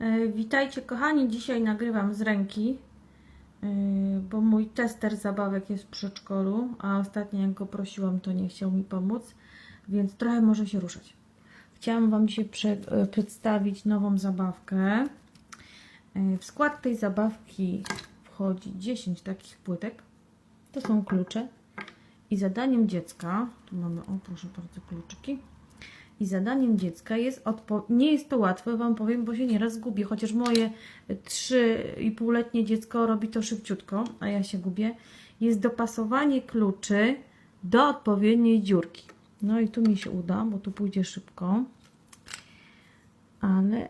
E, Witajcie kochani, dzisiaj nagrywam z ręki, e, bo mój tester zabawek jest w przedszkolu, a ostatnio jak go prosiłam, to nie chciał mi pomóc, więc trochę może się ruszać. Chciałam Wam prze- e, przedstawić nową zabawkę. W skład tej zabawki wchodzi 10 takich płytek. To są klucze. I zadaniem dziecka, tu mamy, o proszę bardzo, kluczyki. I zadaniem dziecka jest, nie jest to łatwe, Wam powiem, bo się nieraz gubię, chociaż moje 3,5-letnie dziecko robi to szybciutko, a ja się gubię, jest dopasowanie kluczy do odpowiedniej dziurki. No i tu mi się uda, bo tu pójdzie szybko, ale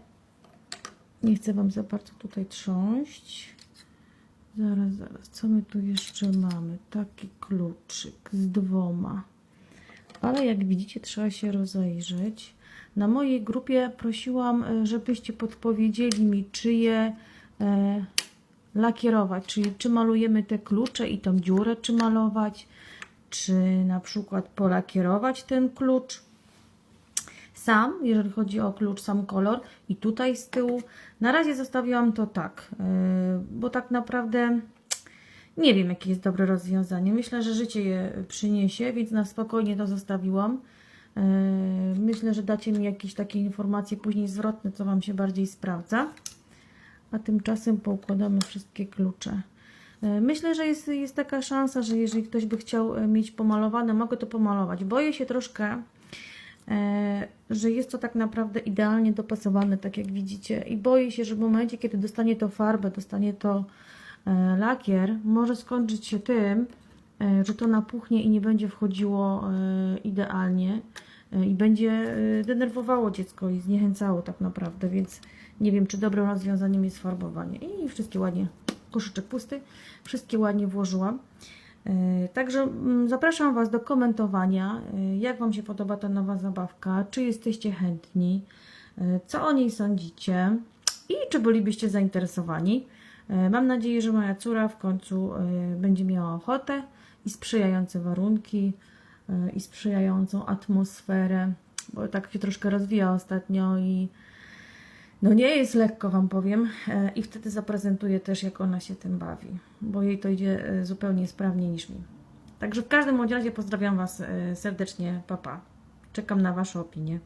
nie chcę Wam za bardzo tutaj trząść. Zaraz, zaraz, co my tu jeszcze mamy? Taki kluczyk z dwoma ale jak widzicie, trzeba się rozejrzeć. Na mojej grupie prosiłam, e, żebyście podpowiedzieli mi, czy je e, lakierować, czyli czy malujemy te klucze i tą dziurę, czy malować, czy na przykład polakierować ten klucz sam, jeżeli chodzi o klucz, sam kolor i tutaj z tyłu. Na razie zostawiłam to tak, e, bo tak naprawdę nie wiem, jakie jest dobre rozwiązanie. Myślę, że życie je przyniesie, więc na spokojnie to zostawiłam. Yy, Myślę, że dacie mi jakieś takie informacje później zwrotne, co Wam się bardziej sprawdza. A tymczasem poukładamy wszystkie klucze. Yy, Myślę, że jest, jest taka szansa, że jeżeli ktoś by chciał e, mieć pomalowane, mogę to pomalować. Boję się troszkę, e, że jest to tak naprawdę idealnie dopasowane, tak jak widzicie. I boję się, że w momencie, kiedy dostanie to farbę, dostanie to e, lakier, może skończyć się tym, e, że to napuchnie i nie będzie wchodziło e, idealnie e, i będzie e, denerwowało dziecko i zniechęcało tak naprawdę, więc nie wiem, czy dobrym rozwiązaniem jest farbowanie. I wszystkie ładnie, koszyczek pusty, wszystkie ładnie włożyłam. E, Także mm, zapraszam Was do komentowania, e, jak Wam się podoba ta nowa zabawka, czy jesteście chętni, e, co o niej sądzicie i czy bylibyście zainteresowani. E, Mam nadzieję, że moja córa w końcu e, będzie miała ochotę i sprzyjające warunki e, i sprzyjającą atmosferę, bo tak się troszkę rozwija ostatnio i no nie jest lekko, Wam powiem. I wtedy zaprezentuję też, jak ona się tym bawi, bo jej to idzie zupełnie sprawniej niż mi. Także w każdym razie pozdrawiam Was serdecznie, papa. Czekam na Wasze opinie.